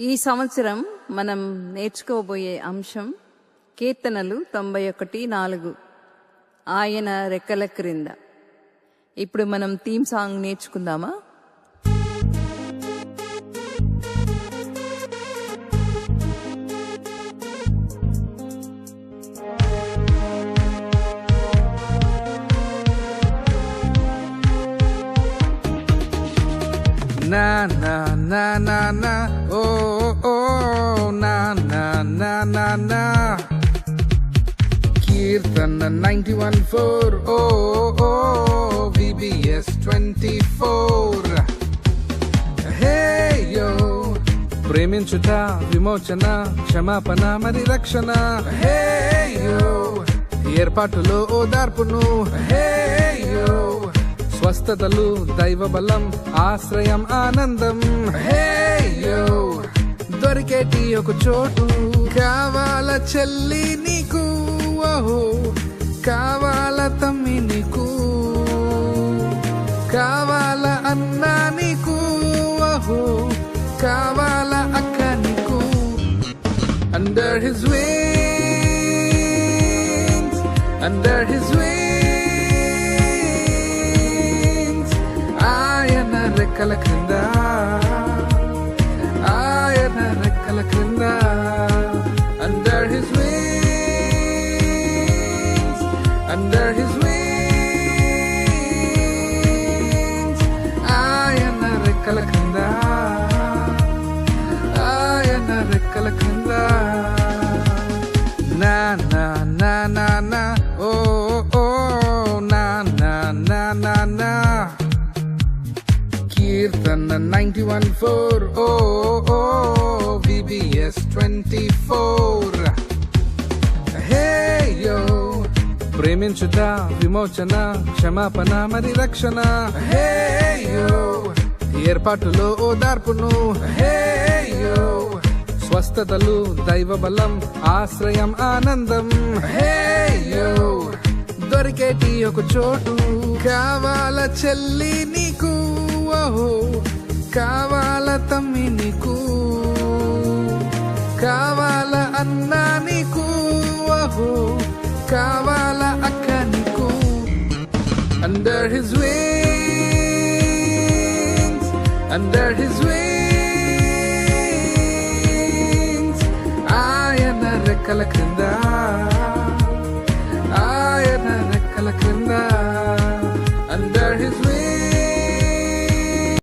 ఈ సంవత్సరం మనం నేర్చుకోబోయే అంశం కీర్తనలు తొంభై ఒకటి నాలుగు. ఆయన రెక్కల క్రింద. ఇప్పుడు మనం థీమ్ సాంగ్ నేర్చుకుందామా? Na na na na na oh oh oh na na na na na Kirtan 91.4 oh oh oh VBS 24 Hey yo ప్రేమించుట విమోచన క్షమాపణ మరి రక్షణ హే యో ఏర్పాటులో ఓదార్పును హే యో స్వస్థతలు దైవ బలం ఆశ్రయం ఆనందం. హే యో దొరికేటి ఒక చోటు. కావాల చెల్లి నీకు ఓహో. కావాల తమ్మి నీకు. కావాల అన్నా నీకు ఓహో. కావాల అక్క నీకు. Under his way under his way రెక్కల క్రింద. ఆయన రెక్కల క్రింద. Under his wings under his wings. ఆయన రెక్కల క్రింద. ఆయన రెక్కల క్రింద. నా నా నా నా నా. ఓ. కీర్తన నైంటీ వన్ ఫోర్. ఓ ఓ VBS twenty four. Hey yo. ప్రేమించుట విమోచన క్షమాపణ మరి రక్షణ. హే యో. ఏర్పాటులో ఓదార్పును హే యో. స్వస్థతలు దైవ బలం ఆశ్రయం ఆనందం. హే యో. దొరికేటి ఒక చోటు. కావాల చెల్లిని కావాల తమ్మి నీకు కావాల అన్నా నీకు ఓహో కావాల అక్క నీకు. Under his wings under his wings ఆయన రెక్కల క్రింద